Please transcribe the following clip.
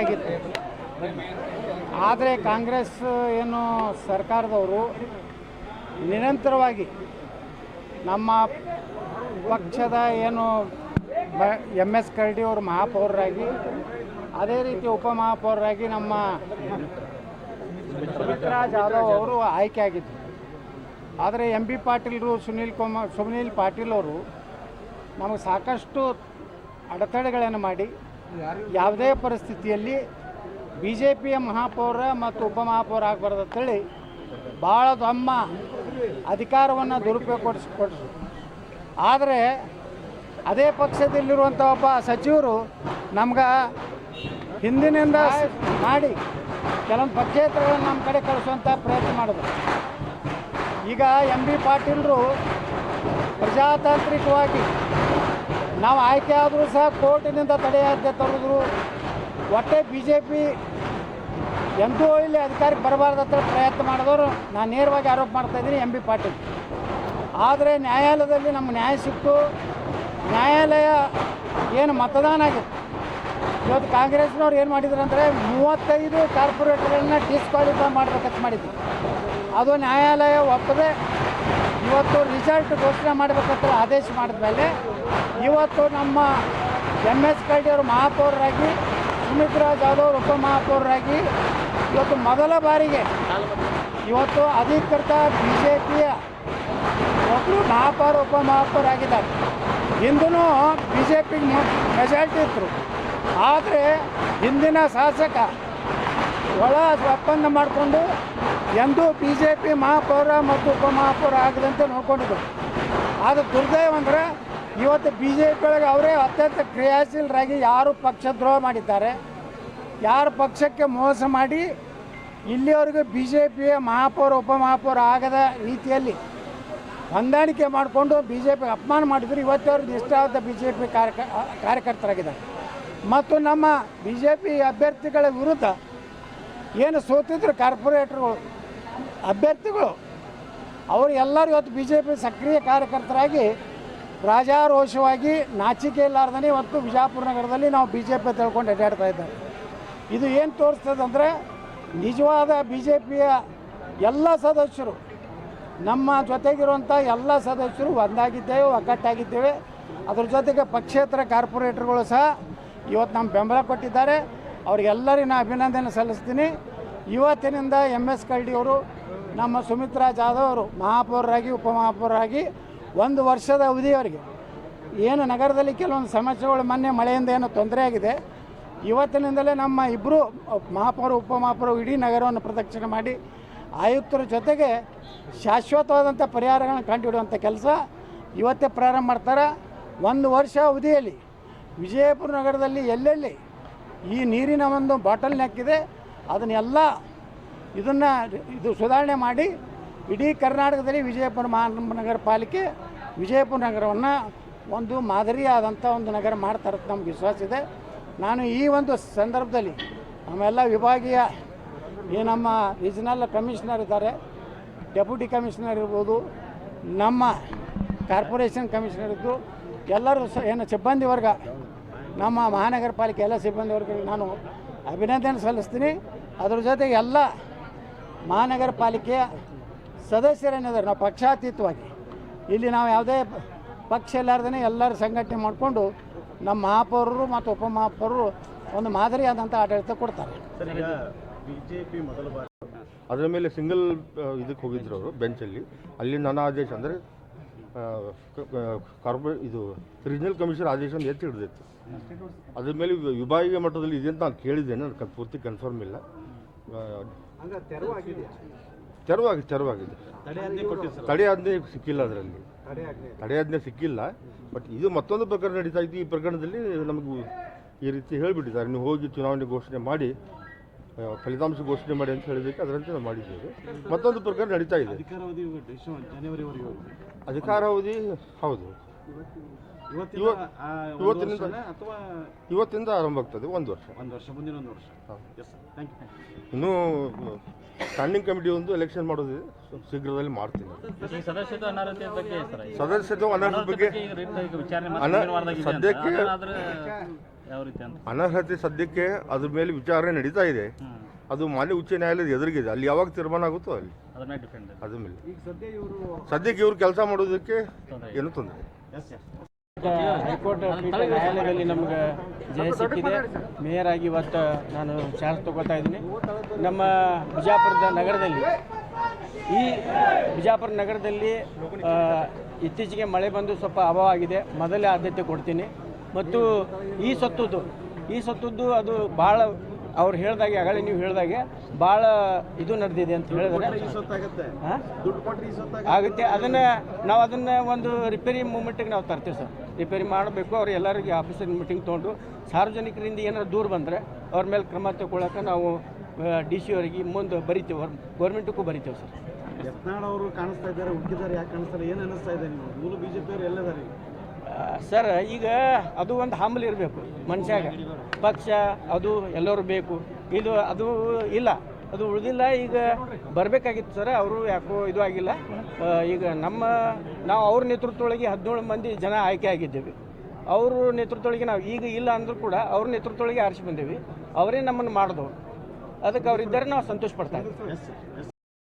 ಆಗಿತ್ತು ಆದರೆ ಕಾಂಗ್ರೆಸ್ ಏನು ಸರ್ಕಾರದವರು ನಿರಂತರವಾಗಿ ನಮ್ಮ ಪಕ್ಷದ ಏನು ಎಂ ಎಸ್ ಕರಡಿ ಅವರು ಮಹಾಪೌರರಾಗಿ, ಅದೇ ರೀತಿ ಉಪಮಹಾಪೌರರಾಗಿ ನಮ್ಮ ಸುಮಿತ್ರಾ ಜಾಧವ್ ಅವರು ಆಯ್ಕೆ ಆಗಿದ್ದರು ಆದರೆ ಎಂ ಬಿ ಪಾಟೀಲ್ರು, ಸುನೀಲ್ ಕುಮಾರ್, ಸುನೀಲ್ ಪಾಟೀಲ್ ಅವರು ನಮಗೆ ಸಾಕಷ್ಟು ಅಡೆತಡೆಗಳನ್ನು ಮಾಡಿ ಯಾವುದೇ ಪರಿಸ್ಥಿತಿಯಲ್ಲಿ ಬಿ ಜೆ ಪಿಯ ಮಹಾಪೌರ ಮತ್ತು ಉಪಮಹಾಪೌರ ಆಗಬಾರ್ದು ಅಂತೇಳಿ ಭಾಳ ತಮ್ಮ ಅಧಿಕಾರವನ್ನು ದುರುಪಯೋಗ ಕೊಡಿಸ್ಕೊಟ್ರು ಕೊಡಿಸು ಆದರೆ ಅದೇ ಪಕ್ಷದಲ್ಲಿರುವಂಥ ಒಬ್ಬ ಸಚಿವರು ನಮ್ಗೆ ಹಿಂದಿನಿಂದ ಮಾಡಿ ಕೆಲವೊಂದು ಪಕ್ಷೇತರಗಳನ್ನು ನಮ್ಮ ಕಡೆ ಕಳಿಸುವಂಥ ಪ್ರಯತ್ನ ಮಾಡಿದ್ರು. ಈಗ ಎಂ ಬಿ ಪಾಟೀಲರು ಪ್ರಜಾತಾಂತ್ರಿಕವಾಗಿ ನಾವು ಆಯ್ಕೆ ಆದರೂ ಸಹ ಕೋರ್ಟಿನಿಂದ ತಡೆಯಾಜ್ಞೆ ತಡೆದ್ರು ಒಟ್ಟೆ ಬಿ ಜೆ ಪಿ ಎಂದೂ ಇಲ್ಲಿ ಅಧಿಕಾರಿ ಬರಬಾರ್ದು ಅಂತ ಪ್ರಯತ್ನ ಮಾಡಿದವರು ನಾನು ನೇರವಾಗಿ ಆರೋಪ ಮಾಡ್ತಾ ಇದ್ದೀನಿ ಎಂ ಬಿ ಪಾಟೀಲ್. ಆದರೆ ನ್ಯಾಯಾಲಯದಲ್ಲಿ ನಮ್ಮ ನ್ಯಾಯ ಸಿಕ್ತು. ನ್ಯಾಯಾಲಯ ಏನು ಮತದಾನ ಆಗಿತ್ತು. ಇವತ್ತು ಕಾಂಗ್ರೆಸ್ನವ್ರು ಏನು ಮಾಡಿದ್ರು ಅಂದರೆ ಮೂವತ್ತೈದು ಕಾರ್ಪೊರೇಟರ್ಗಳನ್ನ ಡಿಸ್ಕ್ವಾಲಿಫೈ ಮಾಡಬೇಕಂತ ಮಾಡಿದ್ರು. ಅದು ನ್ಯಾಯಾಲಯ ಒಪ್ಪದೆ ಇವತ್ತು ರಿಸಲ್ಟ್ ಘೋಷಣೆ ಮಾಡಬೇಕಂತ ಆದೇಶ ಮಾಡಿದ ಮೇಲೆ ಇವತ್ತು ನಮ್ಮ ಎಂ ಎಸ್ ಕರಡಿ ಅವರು ಮಹಾಪೌರರಾಗಿ ಸುಮಿತ್ರಾ ಜಾಧವ್ ಅವರು ಉಪಮಹಾಪೌರರಾಗಿ ಇವತ್ತು ಮೊದಲ ಬಾರಿಗೆ ಇವತ್ತು ಅಧಿಕೃತ ಬಿ ಜೆ ಪಿಯ ಒಬ್ಬರು ಮಹಾಪೌರ ಉಪಮಹಾಪೌರಾಗಿದ್ದಾರೆ ಹಿಂದೂ ಬಿ ಜೆ ಪಿಗೆ ಮೆಜಾರಿಟಿ ಇದ್ದರು ಆದರೆ ಹಿಂದಿನ ಶಾಸಕ ಒಳ ಒಪ್ಪಂದ ಮಾಡಿಕೊಂಡು ಎಂದೂ ಬಿ ಜೆ ಪಿ ಮಹಾಪೌರ ಮತ್ತು ಉಪಮಹಾಪೌರ ಆಗದಂತೆ ನೋಡ್ಕೊಂಡಿದ್ದರು ಆದರೆ ದುರ್ದೈವ ಅಂದರೆ ಇವತ್ತು ಬಿ ಜೆ ಪಿ ಒಳಗೆ ಅವರೇ ಅತ್ಯಂತ ಕ್ರಿಯಾಶೀಲರಾಗಿ ಯಾರು ಪಕ್ಷದ್ರೋಹ ಮಾಡಿದ್ದಾರೆ. ಯಾರು ಪಕ್ಷಕ್ಕೆ ಮೋಸ ಮಾಡಿ ಇಲ್ಲಿವರೆಗೂ ಬಿ ಜೆ ಪಿಯ ಮಹಾಪೌರ, ಉಪಮಹಾಪೌರ ಆಗದ ರೀತಿಯಲ್ಲಿ ಹೊಂದಾಣಿಕೆ ಮಾಡಿಕೊಂಡು ಬಿ ಜೆ ಪಿ ಅಪಮಾನ ಮಾಡಿದ್ರು. ಇವತ್ತವ್ರು ನಿಷ್ಠಾವಂತ ಬಿ ಜೆ ಪಿ ಕಾರ್ಯಕ, ಕಾರ್ಯಕರ್ತರಾಗಿದ್ದಾರೆ. ಮತ್ತು ನಮ್ಮ ಬಿ ಜೆ ಪಿ ಅಭ್ಯರ್ಥಿಗಳ ವಿರುದ್ಧ ಏನು ಸೋತಿದ್ರು ಕಾರ್ಪೊರೇಟ್ರುಗಳು, ಅಭ್ಯರ್ಥಿಗಳು. ಅವರು ಎಲ್ಲರೂ ಇವತ್ತು ಬಿ ಜೆ ಪಿ ಸಕ್ರಿಯ ಕಾರ್ಯಕರ್ತರಾಗಿ ರಾಜಾರೋಷವಾಗಿ ನಾಚಿಕೆ ಇಲ್ಲಾರ್ದೇ ಇವತ್ತು ಬಿಜಾಪುರ ನಗರದಲ್ಲಿ ನಾವು ಬಿ ಜೆ ಪಿ ತಿಳ್ಕೊಂಡು ಅಡ್ಡಾಡ್ತಾ ಇದ್ದಾರೆ. ಇದು ಏನು ತೋರಿಸ್ತದೆ ಅಂದರೆ ನಿಜವಾದ ಬಿ ಜೆ ಪಿಯ ಎಲ್ಲ ಸದಸ್ಯರು, ನಮ್ಮ ಜೊತೆಗಿರುವಂಥ ಎಲ್ಲ ಸದಸ್ಯರು ಒಂದಾಗಿದ್ದೇವೆ, ಒಗ್ಗಟ್ಟಾಗಿದ್ದೇವೆ. ಅದ್ರ ಜೊತೆಗೆ ಪಕ್ಷೇತರ ಕಾರ್ಪೊರೇಟರ್ಗಳು ಸಹ ಇವತ್ತು ನಮ್ಮ ಬೆಂಬಲ ಕೊಟ್ಟಿದ್ದಾರೆ. ಅವ್ರಿಗೆಲ್ಲರಿಗೂ ನಾನು ಅಭಿನಂದನೆ ಸಲ್ಲಿಸ್ತೀನಿ. ಇವತ್ತಿನಿಂದ ಎಂ ಎಸ್ ಅವರು ನಮ್ಮ ಸುಮಿತ್ರಾ ಜಾಧವ್ ಅವರು ಮಹಾಪೌರರಾಗಿ, ಉಪಮಹಾಪೌರರಾಗಿ ಒಂದು ವರ್ಷದ ಅವಧಿಯವರೆಗೆ ಏನು ನಗರದಲ್ಲಿ ಕೆಲವೊಂದು ಸಮಸ್ಯೆಗಳು ಮೊನ್ನೆ ಮಳೆಯಿಂದ ಏನೋ ತೊಂದರೆ ಆಗಿದೆ. ಇವತ್ತಿನಿಂದಲೇ ನಮ್ಮ ಇಬ್ಬರು ಮಹಾಪೌರ, ಉಪಮಹಾಪೌರ ಇಡೀ ನಗರವನ್ನು ಪ್ರದಕ್ಷಿಣೆ ಮಾಡಿ ಆಯುಕ್ತರ ಜೊತೆಗೆ ಶಾಶ್ವತವಾದಂಥ ಪರಿಹಾರಗಳನ್ನು ಕಂಡುಹಿಡುವಂಥ ಕೆಲಸ ಇವತ್ತೇ ಪ್ರಾರಂಭ ಮಾಡ್ತಾರೆ. ಒಂದು ವರ್ಷ ಅವಧಿಯಲ್ಲಿ ವಿಜಯಪುರ ನಗರದಲ್ಲಿ ಎಲ್ಲೆಲ್ಲಿ ಈ ನೀರಿನ ಒಂದು ಬಾಟಲ್ ನೆಕ್ಕಿದೆ ಅದನ್ನೆಲ್ಲ ಇದನ್ನು ಇದು ಸುಧಾರಣೆ ಮಾಡಿ ಇಡೀ ಕರ್ನಾಟಕದಲ್ಲಿ ವಿಜಯಪುರ ಮಹಾನಗರ ಪಾಲಿಕೆ ವಿಜಯಪುರ ನಗರವನ್ನು ಒಂದು ಮಾದರಿಯಾದಂಥ ಒಂದು ನಗರ ಮಾಡ್ತಾರೆ ನಮ್ಗೆ ವಿಶ್ವಾಸ ಇದೆ. ನಾನು ಈ ಒಂದು ಸಂದರ್ಭದಲ್ಲಿ ನಮ್ಮೆಲ್ಲ ವಿಭಾಗೀಯ ಈ ನಮ್ಮ ರೀಜನಲ್ ಕಮಿಷನರ್ ಇದ್ದಾರೆ. ಡೆಪ್ಯೂಟಿ ಕಮಿಷನರ್ ಇರ್ಬೋದು, ನಮ್ಮ ಕಾರ್ಪೊರೇಷನ್ ಕಮಿಷನರ್ ಇದ್ದು ಎಲ್ಲರೂ ಏನು ಸಿಬ್ಬಂದಿ ವರ್ಗ ನಮ್ಮ ಮಹಾನಗರ ಪಾಲಿಕೆ ಎಲ್ಲ ಸಿಬ್ಬಂದಿ ವರ್ಗಗಳಿಗೆ ನಾನು ಅಭಿನಂದನೆ ಸಲ್ಲಿಸ್ತೀನಿ. ಅದ್ರ ಜೊತೆಗೆ ಎಲ್ಲ ಮಹಾನಗರ ಪಾಲಿಕೆಯ ಸದಸ್ಯರೇನಿದ್ದಾರೆ ನಾವು ಪಕ್ಷಾತೀತವಾಗಿ ಇಲ್ಲಿ ನಾವು ಯಾವುದೇ ಪಕ್ಷ ಇಲ್ಲಾರ್ದೇ ಎಲ್ಲರೂ ಸಂಘಟನೆ ಮಾಡಿಕೊಂಡು ನಮ್ಮ ಮಹಾಪೌರರು ಮತ್ತು ಉಪಮಹಾಪೌರರು ಒಂದು ಮಾದರಿಯಾದಂಥ ಆಡಳಿತ ಕೊಡ್ತಾರೆ. ಸರ್ ಈಗ ಬಿಜೆಪಿ ಮೊದಲ ಬಾರಿ ಅದರ ಮೇಲೆ ಸಿಂಗಲ್ ಇದಕ್ಕೆ ಹೋಗಿದ್ರು ಅವರು ಬೆಂಚಲ್ಲಿ. ಅಲ್ಲಿ ನನ್ನ ಆದೇಶ ಅಂದರೆ ಕಾರ್ಪೊರೇ ಇದು ರೀಜನಲ್ ಕಮಿಷನ್ ಆದೇಶ ಎತ್ತಿ ಹಿಡಿದಿತ್ತು. ಅದ್ರ ಮೇಲೆ ವಿಭಾಗೀಯ ಮಟ್ಟದಲ್ಲಿ ಇದೆ ಅಂತ ನಾನು ಕೇಳಿದ್ದೇನೆ ನನಗೆ ಪೂರ್ತಿ ಕನ್ಫರ್ಮ್ ಇಲ್ಲ. ತೆರವಾಗಿ ತೆರವಾಗಿದೆ. ತಡೆಯಾಜ್ಞೆ ಸಿಕ್ಕಿಲ್ಲ ಅದರಲ್ಲಿ. ತಡೆಯಾಜ್ಞೆ ಸಿಕ್ಕಿಲ್ಲ ಬಟ್ ಇದು ಮತ್ತೊಂದು ಪ್ರಕರಣ ನಡೀತಾ ಇತ್ತು ಈ ಪ್ರಕರಣದಲ್ಲಿ ನಮಗೂ ಈ ರೀತಿ ಹೇಳಿಬಿಟ್ಟಿದ್ದಾರೆ. ನೀವು ಹೋಗಿ ಚುನಾವಣೆ ಘೋಷಣೆ ಮಾಡಿ ಫಲಿತಾಂಶ ಘೋಷಣೆ ಮಾಡಿ ಅಂತ ಹೇಳಿದ್ದಕ್ಕೆ ಅದರಂತೆ ನಾವು ಮಾಡಿದ್ದೇವೆ. ಮತ್ತೊಂದು ಪ್ರಕರಣ ನಡೀತಾ ಇದೆ. ಅಧಿಕಾರಾವಧಿ ಜನವರಿವರೆಗೆ ಹೌದು. ಇವತ್ತಿನ ಇವತ್ತು- ಆ, ಇವತ್ತಿನಿಂದ- ಅಥವಾ ಇವತ್ತಿಂದ ಆರಂಭ ಆಗ್ತದೆ ಒಂದು ವರ್ಷ. ಒಂದು ವರ್ಷ ಮುಂದಿನ ಒಂದು ವರ್ಷ. ಹೌದು. ಎಸ್ ಸರ್ ಥ್ಯಾಂಕ್ ಯು ಇನ್ನೂ ಸ್ಟ್ಯಾಂಡಿಂಗ್ ಕಮಿಟಿ ಒಂದು ಎಲೆಕ್ಷನ್ ಮಾಡೋದಿದೆ ಶೀಘ್ರದಲ್ಲಿ ಮಾಡ್ತೀನಿ. ಸದಸ್ಯತ್ವ ಅನರ್ಹತೆ ಬಗ್ಗೆ ಸರ್ ಸದಸ್ಯತ್ವ ಅನರ್ಹದ ಬಗ್ಗೆ. ಸದ್ಯಕ್ಕೆ- ಯಾವ ರೀತಿ ಅಂತ? ಅನರ್ಹತೆ ಸದ್ಯಕ್ಕೆ ಅದ್ರ ಮೇಲೆ ವಿಚಾರಣೆ ನಡೀತಾ ಇದೆ. ಅದು ಮಾನ್ಯ ಉಚ್ಚ ನ್ಯಾಯಾಲಯದ ಎದುರಿಗಿದೆ. ಅಲ್ಲಿ ಯಾವಾಗ ತೀರ್ಮಾನ ಆಗುತ್ತೋ ಅಲ್ಲಿ. ಅದ್ರ ಮೇಲೆ. ಡಿಪೆಂಡ್ ಅದ್ರ ಸದ್ಯಕ್ಕೆ ಇವ್ರು ಕೆಲಸ ಮಾಡೋದಕ್ಕೆ ಏನು ತೊಂದರೆ ಎಸ್ ಎಸ್ ಹೈಕೋರ್ಟ್ ನ್ಯಾಯಾಲಯದಲ್ಲಿ ನಮಗೆ ಜಯ ಸಿಕ್ಕಿದೆ. ಮೇಯರ್ ಆಗಿ ಇವತ್ತು ನಾನು ಚಾರ್ಜ್ ತಗೋತಾ ಇದ್ದೀನಿ. ನಮ್ಮ ಬಿಜಾಪುರದ ನಗರದಲ್ಲಿ ಈ ಬಿಜಾಪುರ ನಗರದಲ್ಲಿ ಇತ್ತೀಚೆಗೆ ಮಳೆ ಬಂದು ಸ್ವಲ್ಪ ಅಭಾವ ಆಗಿದೆ. ಮೊದಲೇ ಆದ್ಯತೆ ಕೊಡ್ತೀನಿ. ಮತ್ತು ಈ ಸತ್ತದ್ದು ಈ ಸತ್ತದ್ದು ಅದು ಭಾಳ ಅವ್ರು ಹೇಳ್ದಾಗೆ ಆಗಲೇ ನೀವು ಹೇಳ್ದಾಗೆ ಭಾಳ ಇದು ನಡೆದಿದೆ ಅಂತ ಹೇಳಿದ್ರೆ. ಆಗುತ್ತೆ. ಅದನ್ನು ನಾವು ಅದನ್ನು ಒಂದು ರಿಪೇರಿ ಮೂಮೆಂಟಿಗೆ ನಾವು ತರ್ತೀವಿ ಸರ್. ರಿಪೇರಿ ಮಾಡಬೇಕು. ಅವ್ರು ಎಲ್ಲರಿಗೆ ಆಫೀಸರ್ ಮೀಟಿಂಗ್ ತೊಗೊಂಡು ಸಾರ್ವಜನಿಕರಿಂದ ಏನಾದ್ರು ದೂರ ಬಂದರೆ ಅವ್ರ ಮೇಲೆ ಕ್ರಮ ತಗೊಳ್ಳೋಕೆ ನಾವು ಡಿ ಸಿ ಅವರಿಗೆ ಮುಂದೆ ಬರಿತೀವಿ. ಗೌರ್ಮೆಂಟಕ್ಕೂ ಬರಿತೀವಿ ಸರ್. ಯತ್ನಾಳ್ ಅವರು ಕಾಣಿಸ್ತಾ ಇದ್ದಾರೆ ಹುಟ್ಟಿದ್ದಾರೆ ಯಾಕೆ ಕಾಣಿಸ್ತಾರೆ ಏನು ಅನಿಸ್ತಾ ಇದೆ ನೀವು ಮೂಲ ಅವರು ಎಲ್ಲದಾರೆ ಈಗ. ಆ, ಸರ್, ಈಗ ಅದು ಒಂದು ಹಂಬಲ್ ಇರಬೇಕು ಮನುಷ್ಯಾಗ. ಪಕ್ಷ, ಅದು ಎಲ್ಲರೂ ಬೇಕು. ಇದು, ಅದು ಇಲ್ಲ. ಅದು ಉಳಿದಿಲ್ಲ, ಈಗ ಬರಬೇಕಾಗಿತ್ತು ಸರ್, ಅವರು ಯಾಕೋ ಇದು ಆಗಿಲ್ಲ. ಈಗ ನಮ್ಮ, ನಾವು ಅವ್ರ ನೇತೃತ್ವದೊಳಗೆ ಹದಿನೇಳು ಮಂದಿ ಜನ ಆಯ್ಕೆ ಆಗಿದ್ದೇವೆ. ಅವ್ರ ನೇತೃತ್ವದೊಳಗೆ ನಾವು, ಈಗ ಇಲ್ಲ ಅಂದರೂ ಕೂಡ ಅವ್ರ ನೇತೃತ್ವದೊಳಗೆ ಆರಿಸಿ ಬಂದೇವಿ. ಅವರೇ ನಮ್ಮನ್ನು ಮಾಡಿದವರು. ಅದಕ್ಕೆ ಅವರಿದ್ದರೆ, ನಾವು ಸಂತೋಷ ಪಡ್ತಾ